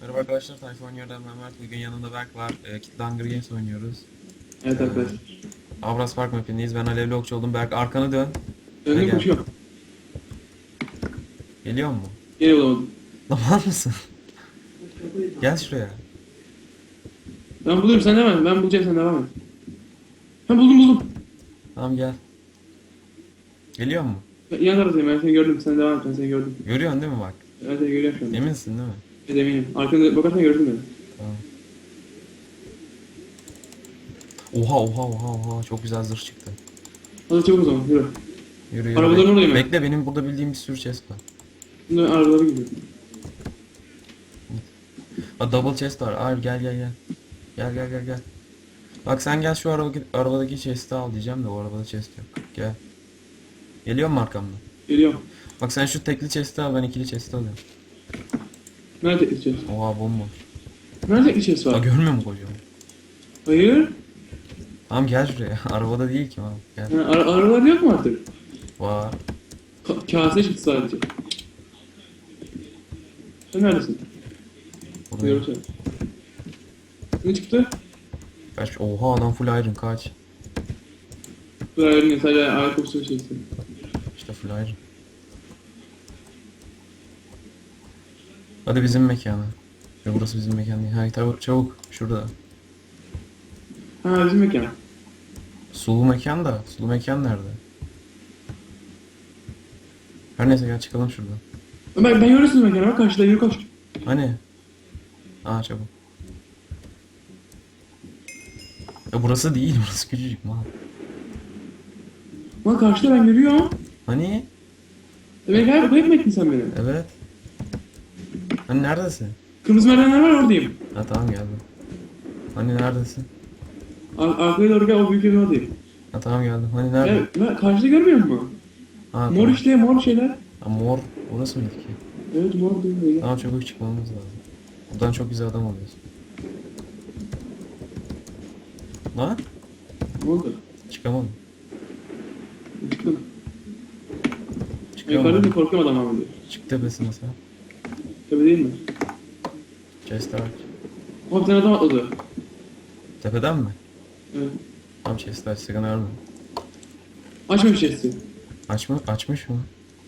Merhaba arkadaşlar, Tayfun oynuyordan ben Mert. Bugün yanımda Berk var. E, Kitle Hunger Games oynuyoruz. Evet arkadaşlar. Avras Park mapindeyiz. Ben Alevli Okçu oldum. Berk arkanı dön. Önüne Gel. koşuyorum. Geliyor mu? Bulamadım. Lan var mısın? Gel şuraya. Ben bulurum sen devam et. Ben bulacağım sen devam et. Ben buldum buldum. Tamam gel. Geliyor mu? Yan taraftayım ben seni gördüm. Sen devam et ben seni gördüm. Görüyorsun değil mi bak? Seni görüyorum. Eminsin değil mi? Eminim. Arkanda bakarsan gördün beni. Tamam. Oha oha oha oha çok güzel zırh çıktı. Hadi çabuk o zaman yürü. Yürü yürü. Arabaların oradayım ben. Bekle benim burada bildiğim bir sürü chest var. Şimdi arabalara gidiyorum. Aa, double chest var. Hayır gel gel gel. Gel gel gel gel. Bak sen gel şu araba, arabadaki chest'i al diyeceğim de o arabada chest yok. Gel. Geliyor mu arkamda? Geliyorum. Bak sen şu tekli chest'i al ben ikili chest'i alıyorum. Nerede chest? Oha bomboş. Nerede tekli chest Aa var? görmüyor musun kocaman? Hayır. Tamam gel şuraya. Arabada değil ki abi. Gel. Ha, ara arabalar yok mu artık? Var. Ka kase çıktı sadece. Sen neredesin? Görüyorum seni. Ne çıktı? Kaç. Oha adam full iron kaç. Buraya sadece ayakkabısı ve şeysi. İşte full iron. Hadi bizim mekana. Ya burası bizim mekan değil. Ha çabuk çabuk. Şurada. Ha bizim mekan. Sulu mekan da. Sulu mekan nerede? Her neyse gel çıkalım şuradan. Ben, ben görürsün mekana bak karşıda yürü koş. Hani? Aa çabuk. Ya burası değil, burası küçücük mal. Bak karşıda ben görüyorum. Hani? Demek ki buraya mı ettin sen beni? Evet. Hani neredesin? Kırmızı merdivenler var oradayım. Ha tamam geldim. Hani neredesin? Ar arkaya doğru gel o büyük evin oradayım. Ha tamam geldim. Hani nerede? Evet. Ben karşıda görmüyor musun? Ha, Mor tamam. işte mor şeyler. Ha, mor. Orası mıydı ki? Evet mor değil. Tamam çabuk çıkmamız lazım. Buradan çok güzel adam oluyorsun. Lan? Ne oldu? Çıkamadım. Çıktım. Çıkamadım. Yukarıda da korkuyorum adam abi. Çık tepesine sen. Tabii değil mi? Chest'e aç. O bir tane adam atladı. Tepeden mi? Evet. Tamam chest'e aç sakın ölme. Açmamış chest'i. Aç mı? Açmış mı?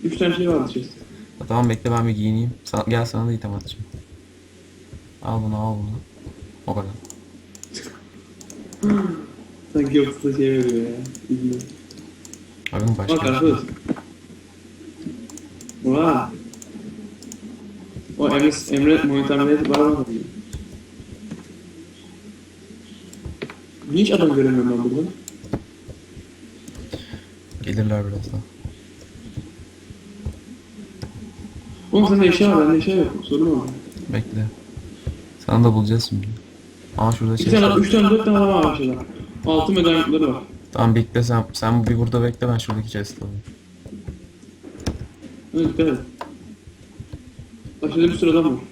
Üç tane şey vardı chest. Ha, tamam bekle ben bir giyineyim. Sa- gel sana da item atacağım. Al bunu al bunu. O kadar. Sanki yoksa şey veriyor ya. Bilmiyorum. Bakın başka Bak şey. arkadaş. Vay. O Emre, Emre monitörleri var mı? Niye hiç adam göremiyorum ben burada? Gelirler birazdan. Oğlum sende eşya var, bende eşya yok. Sorun mu? Bekle. Sana da bulacağız şimdi. Aa şurada İki chest. tane, üç tane, dört tane var aşağıda. Altı medalyaları var. Tamam bekle sen. Sen bir burada bekle ben şuradaki chest'i alayım. Evet, dikkat et. Aşağıda bir sürü adam var.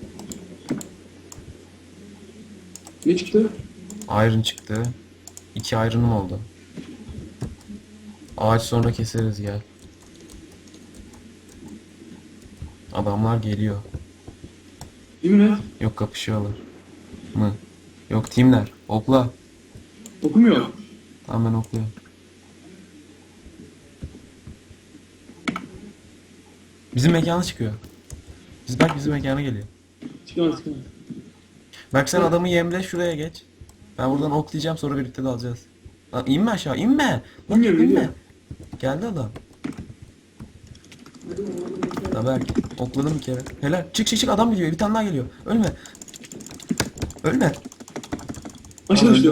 Ne çıktı? Iron çıktı. İki iron'um oldu. Ağaç sonra keseriz gel. Adamlar geliyor. Yemin et. Yok kapışıyorlar. Mı? Yok teamler. Okla. Okumuyor. Tamam ben okluyorum. Bizim mekana çıkıyor. Biz bak bizim mekana geliyor. Çıkamaz, çıkamaz. Bak sen adamı yemle şuraya geç. Ben buradan oklayacağım sonra birlikte dalacağız. Lan inme aşağı inme. Lan İnmiyorum, inme. inmiyorum. Geldi adam. Ya Berk okladım bir kere. Helal. Çık çık çık adam geliyor. Bir tane daha geliyor. Ölme. Ölme. Aşağı Aa, öldü düştü.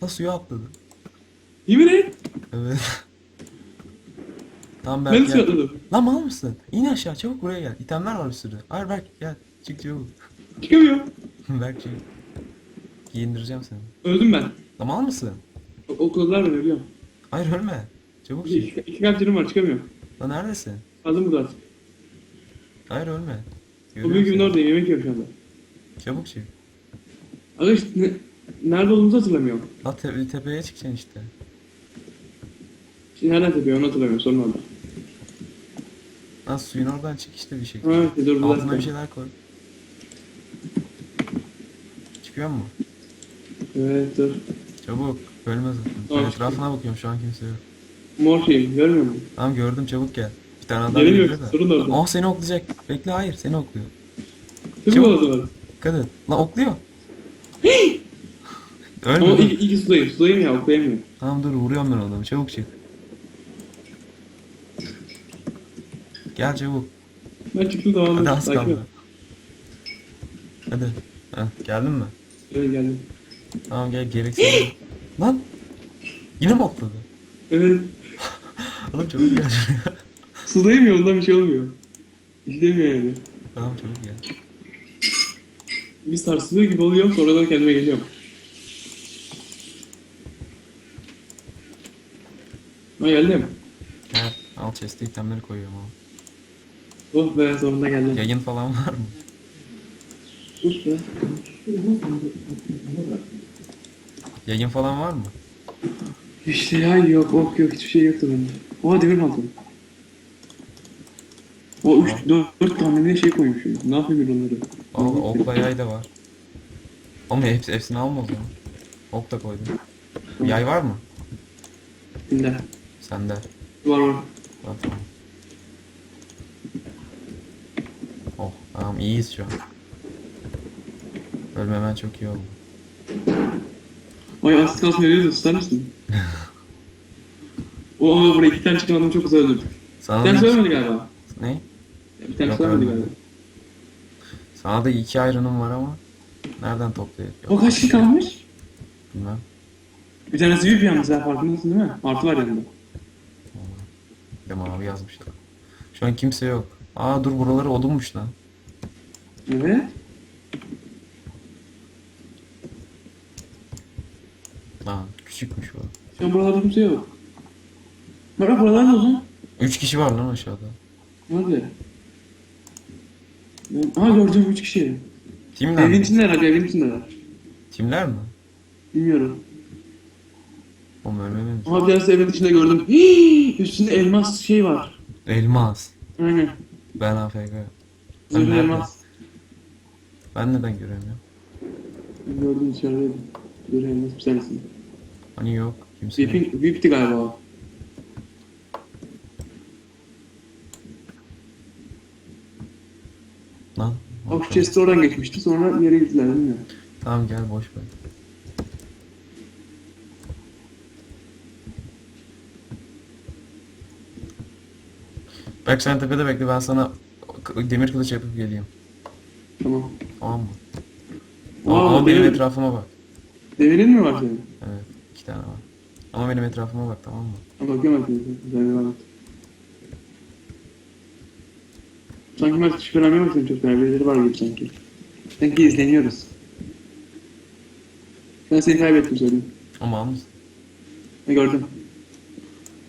o. Suya atladı. Yemin et. Evet. Tamam Ben Berk suya gel. Lan mal mısın? İn aşağı çabuk buraya gel. İtemler var bir sürü. Hayır Berk gel. Çık çabuk. Çıkamıyor. Berk çık. Giyindireceğim seni. Öldüm ben. Lan mal mısın? O- Okladılar beni biliyorum. Hayır ölme. Çabuk çık. iki, iki kalp canım var çıkamıyorum. Lan neredesin? Kaldım burada artık. Hayır ölme. O Görüyorum büyük evin seni. oradayım yemek yiyorum şu anda. Çabuk çık. İşte ne, nerede olduğumuzu hatırlamıyorum. La te- tepeye çıkacaksın işte. Şimdi nereden tepiyor onu hatırlamıyorum sorun orada. Lan suyun oradan çık işte bir şekilde. Ha, dur burada. Altına bir şeyler koy. çıkıyor mu? Evet dur. Çabuk. Ölme zaten. Tamam, Ben etrafına bakıyorum şu an kimse yok. Mor şeyim görmüyor musun? Tamam gördüm çabuk gel. Bir tane adam Gelemiyor. geliyor da. Sorun orada. Oh seni oklayacak. Bekle hayır seni okluyor. Kim Çabuk. bu adamlar? Dikkat et. Lan okluyor. Ama Ölme. dur. ilk, ilk sudayım. Sudayım ya oklayamıyorum. Tamam dur vuruyorum ben adamı. Çabuk çık. Gel çabuk. Ben çıktım da Hadi az kaldı. Hadi. Heh, geldin mi? Evet geldim. Tamam gel gereksiz. Lan. Yine mi okladı? Evet. Oğlum çabuk gel. Sudayım ya ondan bir şey olmuyor. İşlemiyor yani. tamam çabuk gel. Bir sarsılıyor gibi oluyor sonradan kendime geliyorum. Ha geldim. Gel. Al chest'e itemleri koyuyorum al. Oh be sonunda geldim. Yayın falan var mı? Be. Yayın falan var mı? İşte ya yok ok yok hiçbir şey yoktu bende. Oha demir pantolon. O 3 4 tane ne şey koymuşum. Ne yapayım ben onları? Al okla yay da var. Ama hepsi, hepsini alma o zaman. Ok da koydum. Yay var mı? Şimdi. Sende. Var var. Var tamam. Oh tamam iyiyiz şu an. Ölmemen çok iyi oldu. Ay az kalsın ölüyordu tutar mısın? Oo buraya iki tane çıkan adamı çok güzel öldürdük. Bir Sana tane da söylemedi galiba. ne? Bir tane Yok, söylemedi galiba. Sana da iki ayrınım var ama nereden toplayıp? O kaç kişi kalmış? Bilmem. Bir tanesi VIP yalnız ya farkındasın değil mi? Artı var yanında. Bir de mavi yazmışlar. Şu an kimse yok. Aa dur buraları odunmuş lan. Evet. Aa küçükmüş bu. Şu an buralarda kimse yok. Bak buralarda o zaman. Üç kişi var lan aşağıda. Nerede? Aa gördüm 3 kişi. Timler Evin mi? içinde herhalde evin içindeler. Timler mi? Bilmiyorum. Oğlum ölmememiz. Ama bir tanesi evin içinde gördüm. Hii, üstünde elmas şey var. Elmas. Aynen. Ben AFK. Zırhlı elmas. Ben neden göremiyorum? Gördüm elmas bir tanesini. Hani yok. Kimse yok. VIP'in- VIP'ti galiba o. Lan. O şu chest'i oradan geçmişti sonra yere gittiler bilmiyorum. Tamam gel boş ver. Bak sen tepede bekle ben sana demir kılıç yapıp geleyim. Tamam. Tamam mı? Aa, Ama, ama benim etrafıma bak. Demirin mi var senin? Evet iki tane var. Ama benim etrafıma bak tamam mı? Bakıyorum bakıyorum. Devam et. Sanki ben şüphelenmiyor musun çok fena birileri var gibi sanki. Sanki izleniyoruz. Ben seni kaybettim söyleyeyim. Ama mısın? Ne gördüm.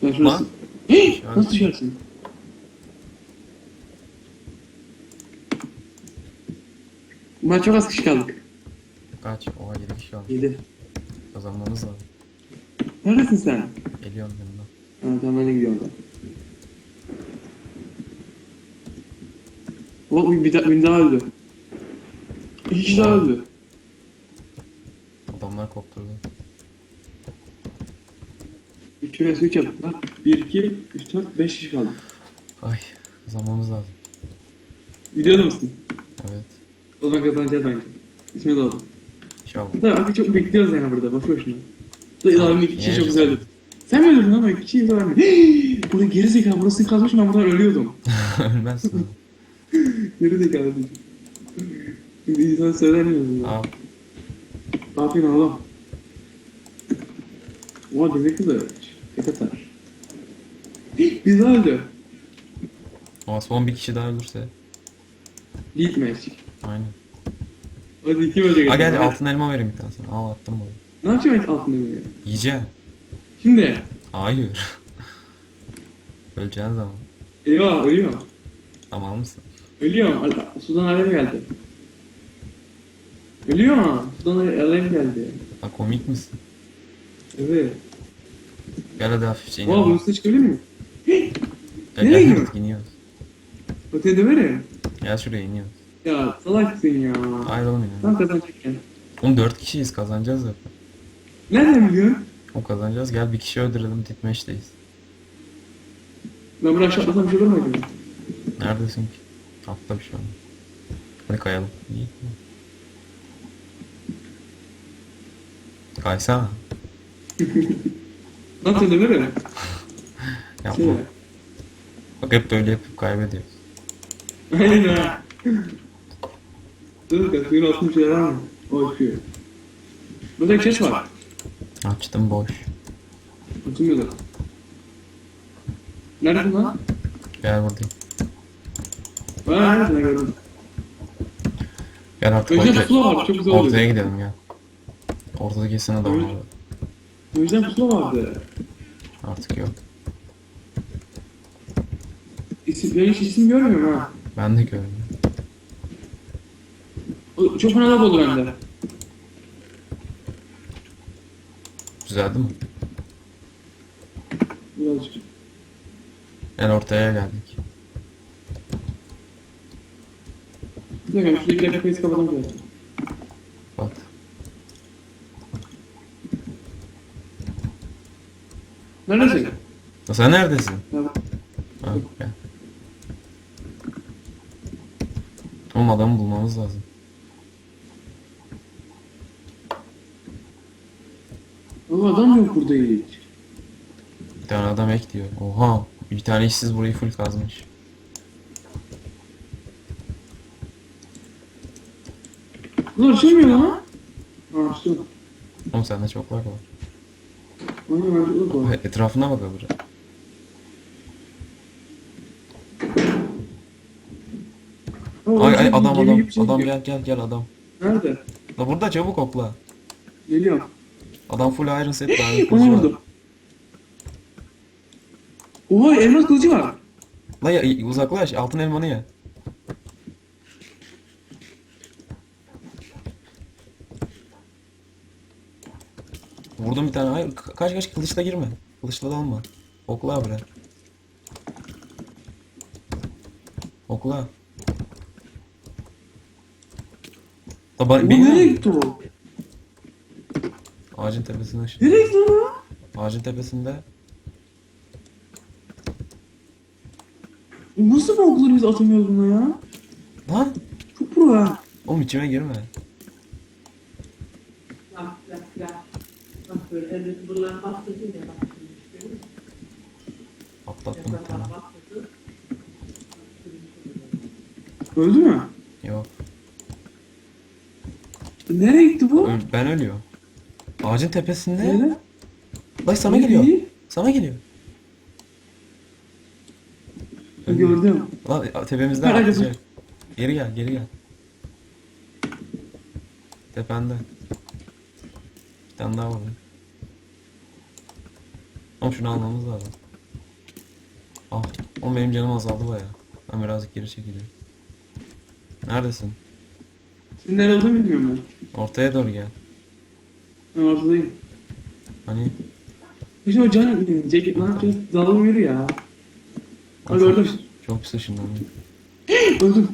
Ben şurası. Hii! Nasıl düşersin? Ben çok az kişi kaldık. Kaç? Oha 7 kişi olmuş. 7. Kazanmamız lazım. Neredesin sen? Geliyorum yanına. Ha tamam ben de gidiyorum ben. O bir, bir, da- bir daha öldü. İki kişi daha öldü. Adamlar kopturdu. 3 vs 3 yaptılar. 1, 2, 3, 4, 5 kişi kaldı. Ay kazanmamız lazım. Videoda mısın? Evet. O zaman kazanacağız bence. İsmi doğdu. İnşallah. Hatta artık çok bekliyoruz yani burada. Boş boşuna. Da ilavim iki kişi çok güzel öldü. Sen mi öldürdün ama iki kişiyi güzel öldü. Burada geri zekalı burası kazmış ben buradan ölüyordum. Ölmezsin. Geri zekalı değil. Bir insan söylemiyorsun ya. Al. Ne yapıyorsun oğlum? Oha demir kılıç. Tek atar. Biz öldü. Ama son bir kişi daha ölürse. Lead match. Aynen. Hadi iki ölecek. Ha gel Ha, altın elma vereyim bir tane sana. Al attım bunu. Ne yapacağım altında böyle? Yiyeceğim. Şimdi. Hayır. Öleceğin zaman. Eyvah ölüyor. Ama al mısın? Ölüyor. Al- Sudan alev geldi. Ölüyor mu? Sudan alev geldi. Ha komik misin? Evet. Gel hadi hafifçe inelim. üstüne çıkabilir miyim? Nereye gidiyorsun? iniyoruz. Öteye döverim. Gel şuraya iniyoruz. Ya salaksın ya. Oğlum inelim. Tam kazanacakken. Oğlum 4 kişiyiz kazanacağız zaten. Nereden biliyorsun? O kazanacağız. Gel bir kişi öldürelim ditmeşteyiz. Ben buraya aşağı atlasam bir şey olur mu acaba? Neredesin ki? Atla bir şey olmaz. Hadi kayalım. İyi. Kaysana. Nasıl değil mi? Yapma. Şey. Bak hep böyle yapıp kaybediyoruz. Aynen. Dur kanka suyun altında bir şeyler var mı? O şey. Burada keş var. Açtım boş. Açılmıyor da. Nerede lan? Gel buradayım. Aa nerede gördüm. Gel artık Önce ortaya, pusula var çok güzel ortaya gidelim gel. Ortada kesin adam Evet. var. O yüzden pusula vardı. Artık yok. İsim, ben hiç isim görmüyorum ha. Ben de görmüyorum. Çok fena da oldu bende. Düzeldi mi? Birazcık. En ortaya geldik. Bir dakika şuradaki dakikayı kapatalım. Bak. Neredesin? Sen neredesin? Ya, Ha, gel. Oğlum adamı bulmamız lazım. Ama adam yok burada hiç. Bir tane adam ek diyor. Oha. Bir tane işsiz burayı full kazmış. Bunlar açılmıyor lan. Ha. Oğlum sende çok lag var. Bana bence yok o. Etrafına bak öbürü. Ama Ay ay adam adam. şey Adam gel gel gel adam. Nerede? La burada çabuk okla. Geliyorum. Adam full iron set Onu kılıcı var. Oha elmas kılıcı var. La ya, uzaklaş altın elmanı ye. Vurdum bir tane. Hayır ka- kaç kaç kılıçla girme. Kılıçla dalma. Okla bre. Okla. La ba- Bu nereye gitti o? Ağacın tepesinde şimdi. Nereye gitti lan? Ağacın tepesinde. Nasıl bu okları biz atamıyoruz buna ya? Lan. Çok pro ha. Oğlum içime girme. Bak bak bak. Bak böyle evet buradan bastırdın ya bak. Atlattım bir tane. Öldü mü? Yok. Nereye gitti bu? Öl- ben ölüyorum. Ağacın tepesinde. Nerede? Lan sana Nerede? geliyor. Sana geliyor. Gördüm. Lan tepemizden atlayacak. Geri gel, geri gel. Tepende. Bir tane daha var. lan. Ama şunu almamız lazım. Ah, oğlum benim canım azaldı baya. Ben birazcık geri çekiliyorum. Neredesin? Senin nerede olduğunu bilmiyorum Ortaya doğru gel. Ben. Ortadayım. Hani Şimdi o can ceket ne yapacağız? Dalalım yürü ya. Ha gördüm. çok pis ışınlanıyor. Öldüm.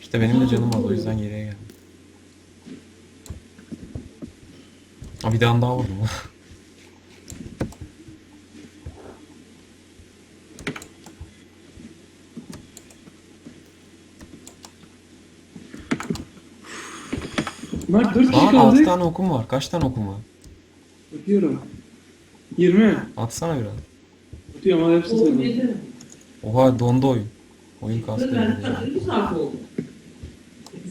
İşte benim de canım az o yüzden geriye geldim. Aa bir tane daha vurdum. Mert 4 kişi Lan 6 kaldı. tane okum var. Kaç tane okum var? Bakıyorum. 20. Atsana biraz. Atıyorum ama hepsini Oğlum yedi. Oha dondu oyun. Oyun kastı. Ben yani. ben bir saat oldu.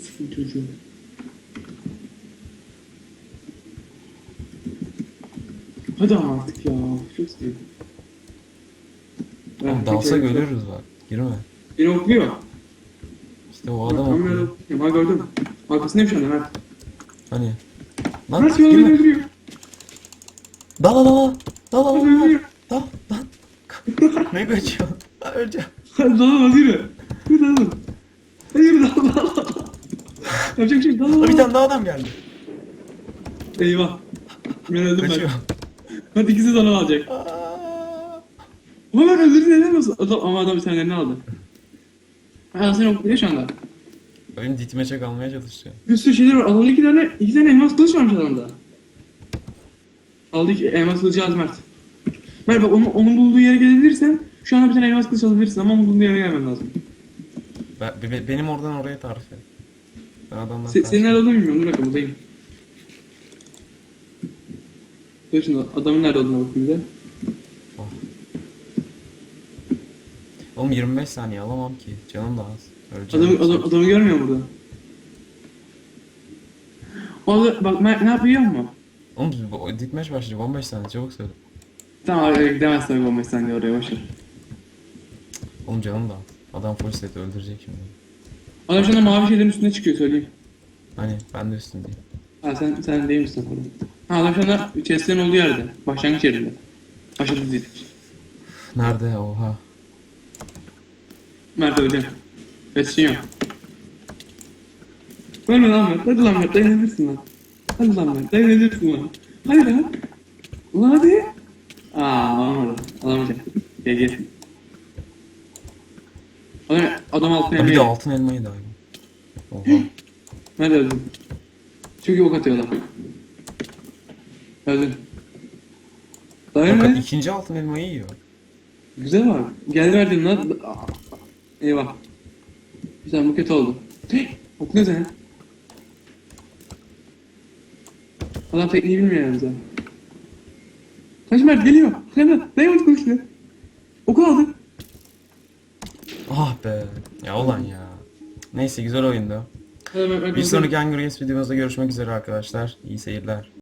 Sıkın çocuğum. Hadi artık ya. Çok sevdim. Oğlum dalsak ölürüz bak. Girme. Beni okluyor. İşte o adam okuyor. okluyor. Ha gördüm. Arkasındayım şu anda Mert. Hani. Lan Mert yolu girme. öldürüyor. Dala dala. Dala Beni dala. öldürüyor. Dal lan. ne kaçıyor? Lan öleceğim. Hadi yürü. Yürü dalalım. Hadi yürü dalalım. Yapacak bir şey yok. Lan bir tane daha adam geldi. Eyvah. Ben öldüm Kaçıyor. ben. Hadi ikisi onu alacak. Aa. Ama ben öldürdüm neden nasıl? Adam, ama adam bir tane aldı. Ha seni okluyor şu anda. Benim ditmeçe kalmaya çalışıyor. Bir sürü şeyler var. Adamda iki tane, iki tane elmas kılıç varmış adamda. Aldı iki elmas kılıcı az Mert. Mert bak onu, onun bulduğu yere gelebilirsen şu anda bir tane elmas kılıç alabilirsin ama onun bulduğu yere gelmen lazım. Ben, be- benim oradan oraya tarif et. Ben adamdan Se, tarif senin nerede olduğunu bilmiyorum. Dur bakalım buradayım. Dur şimdi adamın nerede olduğunu bakayım bir de. Oğlum 25 saniye alamam ki. Canım da az. Öleceğim. Adamı, adam, adamı görmüyor burada. O da, bak Mert ne yapıyor mu? Oğlum bu- o ditmeç başlayacak 15 saniye çabuk söyle. Tamam abi gidemez tabii 15 saniye oraya boşver. Oğlum canım da. Adam full set öldürecek şimdi. Adam şu anda mavi şeylerin üstüne çıkıyor söyleyeyim. Hani ben de üstündeyim. Ha sen sen değil misin orada? Ha adam şu anda chestlerin olduğu yerde. Başlangıç yerinde. Başladı değil. Nerede? Oha. Mert öldü. Besin yok. Ölme lan Mert. Hadi lan Mert dayanabilirsin lan. Hadi lan Mert dayanabilirsin lan. Hadi lan. Ulan hadi. Aa olmadı. Alamayacağım. Gel gel. Adam, adam altına Ha, bir de altın elmayı da aldım. Oha. Mert öldü. Çünkü ok atıyor adam. Öldü. Dayan Bak, lan. ikinci altın elmayı yiyor. Güzel var. Gel verdim lan. Eyvah. Güzel bu kötü oldu. Ok ne sen? Adam tekniği bilmiyor yalnız ha. Kaç Mert geliyor. Hemen. Diamond kılıçlı. Oku aldı. Ah be. Ya ulan ya. Neyse güzel oyundu. Bir sonraki Hunger Games videomuzda görüşmek üzere arkadaşlar. İyi seyirler.